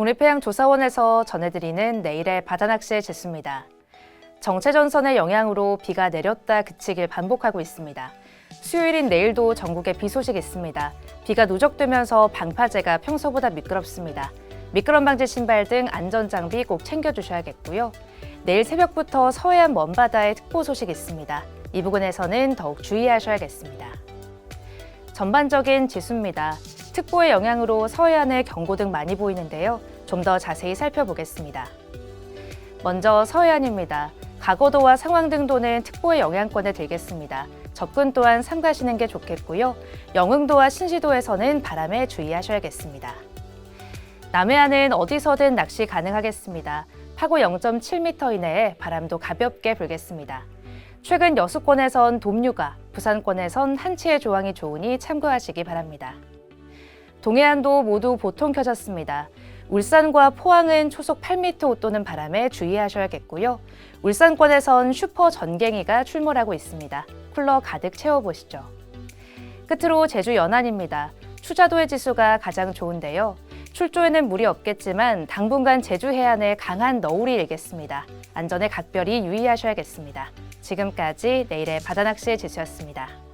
국립해양조사원에서 전해드리는 내일의 바다낚시의 지수입니다. 정체전선의 영향으로 비가 내렸다 그치길 반복하고 있습니다. 수요일인 내일도 전국에 비 소식 있습니다. 비가 누적되면서 방파제가 평소보다 미끄럽습니다. 미끄럼 방지 신발 등 안전 장비 꼭 챙겨주셔야겠고요. 내일 새벽부터 서해안 먼바다에 특보 소식 있습니다. 이 부근에서는 더욱 주의하셔야겠습니다. 전반적인 지수입니다. 특보의 영향으로 서해안에 경고 등 많이 보이는데요. 좀 더 자세히 살펴보겠습니다. 먼저 서해안입니다. 가거도와 상황 등도는 특보의 영향권에 들겠습니다. 접근 또한 삼가시는 게 좋겠고요. 영흥도와 신시도에서는 바람에 주의하셔야겠습니다. 남해안은 어디서든 낚시 가능하겠습니다. 파고 0.7m 이내에 바람도 가볍게 불겠습니다. 최근 여수권에선 돕류가, 부산권에선 한치의 조항이 좋으니 참고하시기 바랍니다. 동해안도 모두 보통 켜졌습니다. 울산과 포항은 초속 8m 웃도는 바람에 주의하셔야겠고요. 울산권에선 슈퍼 전갱이가 출몰하고 있습니다. 쿨러 가득 채워보시죠. 끝으로 제주 연안입니다. 추자도의 지수가 가장 좋은데요. 출조에는 무리 없겠지만 당분간 제주 해안에 강한 너울이 일겠습니다. 안전에 각별히 유의하셔야겠습니다. 지금까지 내일의 바다낚시의 지수였습니다.